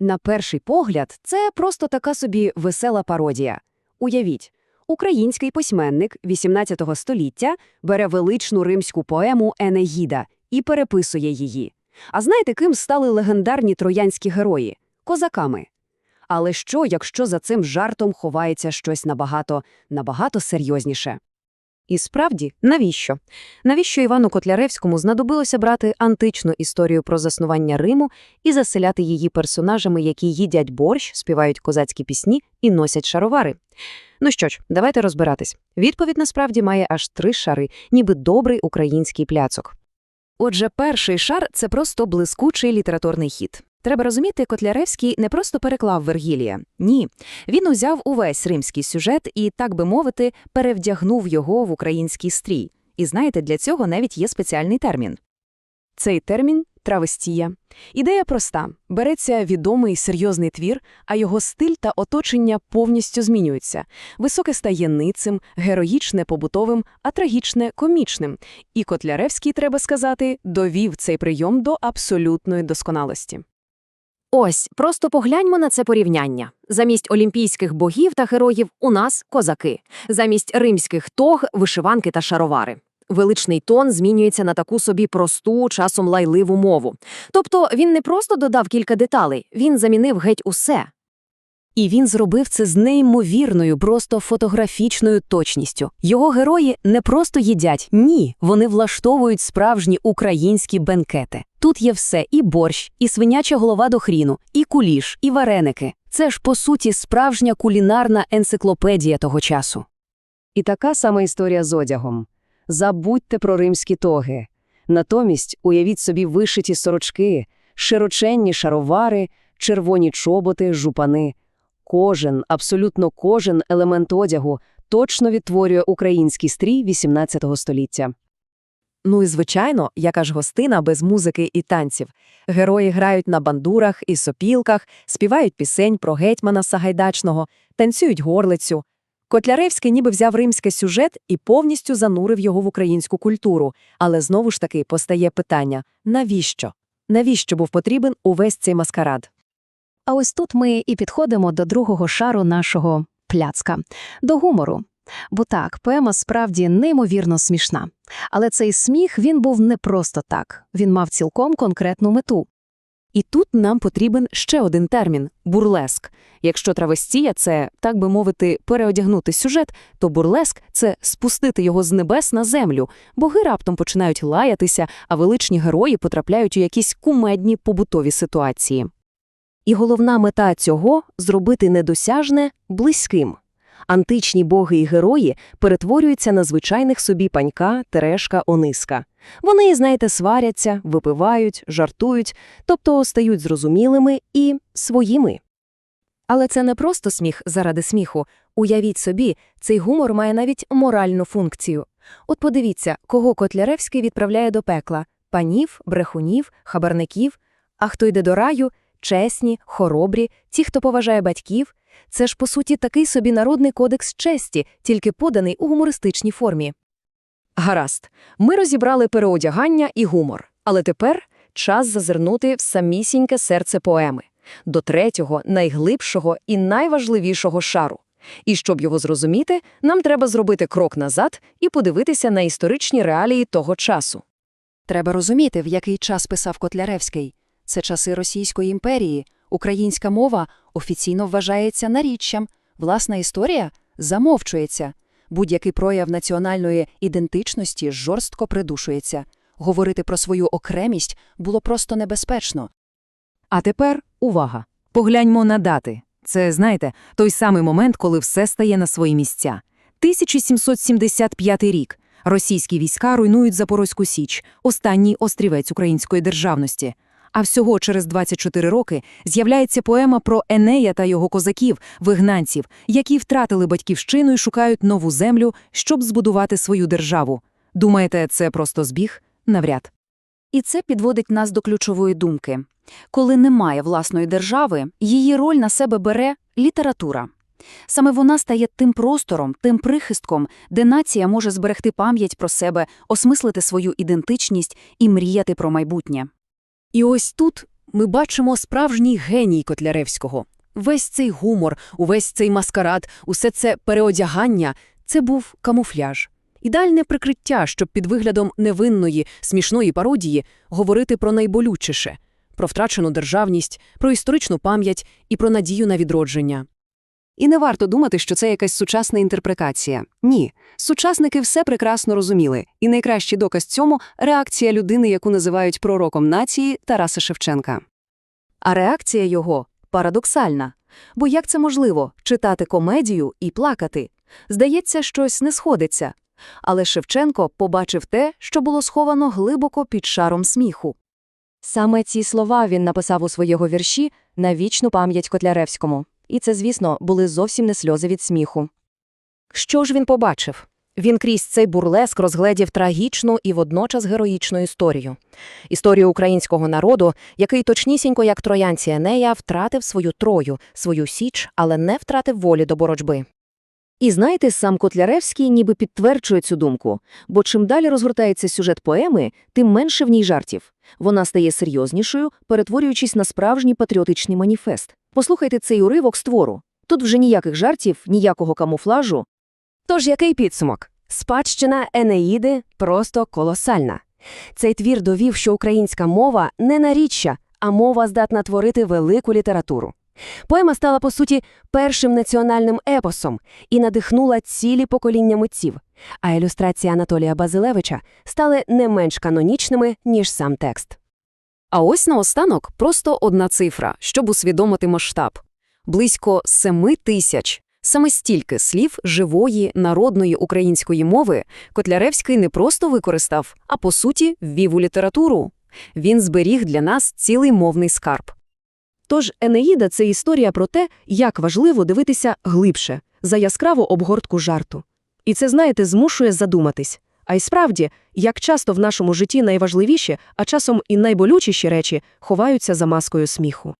На перший погляд, це просто така собі весела пародія. Уявіть, український письменник XVIII століття бере величну римську поему Енеїда і переписує її. А знаєте, ким стали легендарні троянські герої? Козаками. Але що, якщо за цим жартом ховається щось набагато, набагато серйозніше? І справді, навіщо? Навіщо Івану Котляревському знадобилося брати античну історію про заснування Риму і заселяти її персонажами, які їдять борщ, співають козацькі пісні і носять шаровари? Ну що ж, давайте розбиратись. Відповідь насправді має аж три шари, ніби добрий український пляцок. Отже, перший шар – це просто блискучий літературний хід. Треба розуміти, Котляревський не просто переклав Вергілія. Ні. Він узяв увесь римський сюжет і, так би мовити, перевдягнув його в український стрій. І знаєте, для цього навіть є спеціальний термін. Цей термін – травестія. Ідея проста. Береться відомий серйозний твір, а його стиль та оточення повністю змінюються. Високе стає ницим, героїчне – побутовим, а трагічне – комічним. І Котляревський, треба сказати, довів цей прийом до абсолютної досконалості. Ось, просто погляньмо на це порівняння. Замість олімпійських богів та героїв у нас – козаки. Замість римських тог – вишиванки та шаровари. Величний тон змінюється на таку собі просту, часом лайливу мову. Тобто він не просто додав кілька деталей, він замінив геть усе. І він зробив це з неймовірною, просто фотографічною точністю. Його герої не просто їдять, ні, вони влаштовують справжні українські бенкети. Тут є все – і борщ, і свиняча голова до хріну, і куліш, і вареники. Це ж, по суті, справжня кулінарна енциклопедія того часу. І така сама історія з одягом. Забудьте про римські тоги. Натомість уявіть собі вишиті сорочки, широченні шаровари, червоні чоботи, жупани. Кожен, абсолютно кожен елемент одягу точно відтворює український стрій XVIII століття. Ну і, звичайно, яка ж гостина без музики і танців. Герої грають на бандурах і сопілках, співають пісень про гетьмана Сагайдачного, танцюють горлицю. Котляревський ніби взяв римський сюжет і повністю занурив його в українську культуру. Але знову ж таки постає питання – навіщо? Навіщо був потрібен увесь цей маскарад? А ось тут ми і підходимо до другого шару нашого пляцка – до гумору. Бо так, поема справді неймовірно смішна. Але цей сміх він був не просто так, він мав цілком конкретну мету. І тут нам потрібен ще один термін – бурлеск. Якщо травестія – це, так би мовити, переодягнути сюжет, то бурлеск – це спустити його з небес на землю. Боги раптом починають лаятися, а величні герої потрапляють у якісь кумедні побутові ситуації. І головна мета цього – зробити недосяжне близьким. Античні боги і герої перетворюються на звичайних собі панька, терешка, ониска. Вони, знаєте, сваряться, випивають, жартують, тобто стають зрозумілими і своїми. Але це не просто сміх заради сміху. Уявіть собі, цей гумор має навіть моральну функцію. От подивіться, кого Котляревський відправляє до пекла – панів, брехунів, хабарників. А хто йде до раю – чесні, хоробрі, ті, хто поважає батьків. Це ж, по суті, такий собі народний кодекс честі, тільки поданий у гумористичній формі. Гаразд, ми розібрали переодягання і гумор, але тепер час зазирнути в самісіньке серце поеми, до третього, найглибшого і найважливішого шару. І щоб його зрозуміти, нам треба зробити крок назад і подивитися на історичні реалії того часу. Треба розуміти, в який час писав Котляревський. Це часи Російської імперії, українська мова офіційно вважається наріччям, власна історія замовчується. Будь-який прояв національної ідентичності жорстко придушується. Говорити про свою окремість було просто небезпечно. А тепер увага! Погляньмо на дати. Це, знаєте, той самий момент, коли все стає на свої місця. 1775 рік. Російські війська руйнують Запорозьку Січ, останній острівець української державності. А всього через 24 роки з'являється поема про Енея та його козаків, вигнанців, які втратили батьківщину і шукають нову землю, щоб збудувати свою державу. Думаєте, це просто збіг? Навряд. І це підводить нас до ключової думки. Коли немає власної держави, її роль на себе бере література. Саме вона стає тим простором, тим прихистком, де нація може зберегти пам'ять про себе, осмислити свою ідентичність і мріяти про майбутнє. І ось тут ми бачимо справжній геній Котляревського. Весь цей гумор, увесь цей маскарад, усе це переодягання – це був камуфляж. Ідеальне прикриття, щоб під виглядом невинної, смішної пародії говорити про найболючіше – про втрачену державність, про історичну пам'ять і про надію на відродження. І не варто думати, що це якась сучасна інтерпретація. Ні, сучасники все прекрасно розуміли, і найкращий доказ цьому – реакція людини, яку називають пророком нації Тараса Шевченка. А реакція його парадоксальна. Бо як це можливо – читати комедію і плакати? Здається, щось не сходиться. Але Шевченко побачив те, що було сховано глибоко під шаром сміху. Саме ці слова він написав у своєго вірші на вічну пам'ять Котляревському. І це, звісно, були зовсім не сльози від сміху. Що ж він побачив? Він крізь цей бурлеск розгледів трагічну і водночас героїчну історію. Історію українського народу, який точнісінько, як троянці Енея, втратив свою трою, свою січ, але не втратив волі до боротьби. І знаєте, сам Котляревський ніби підтверджує цю думку, бо чим далі розгортається сюжет поеми, тим менше в ній жартів. Вона стає серйознішою, перетворюючись на справжній патріотичний маніфест. Послухайте цей уривок з твору. Тут вже ніяких жартів, ніякого камуфлажу. Тож який підсумок? Спадщина Енеїди просто колосальна. Цей твір довів, що українська мова не наріччя, а мова здатна творити велику літературу. Поема стала, по суті, першим національним епосом і надихнула цілі покоління митців, а ілюстрації Анатолія Базилевича стали не менш канонічними, ніж сам текст. А ось наостанок просто одна цифра, щоб усвідомити масштаб. Близько семи тисяч. Саме стільки слів живої, народної української мови Котляревський не просто використав, а по суті ввів у літературу. Він зберіг для нас цілий мовний скарб. Тож Енеїда – це історія про те, як важливо дивитися глибше, за яскраву обгортку жарту. І це, знаєте, змушує задуматись. А й справді, як часто в нашому житті найважливіші, а часом і найболючіші речі ховаються за маскою сміху.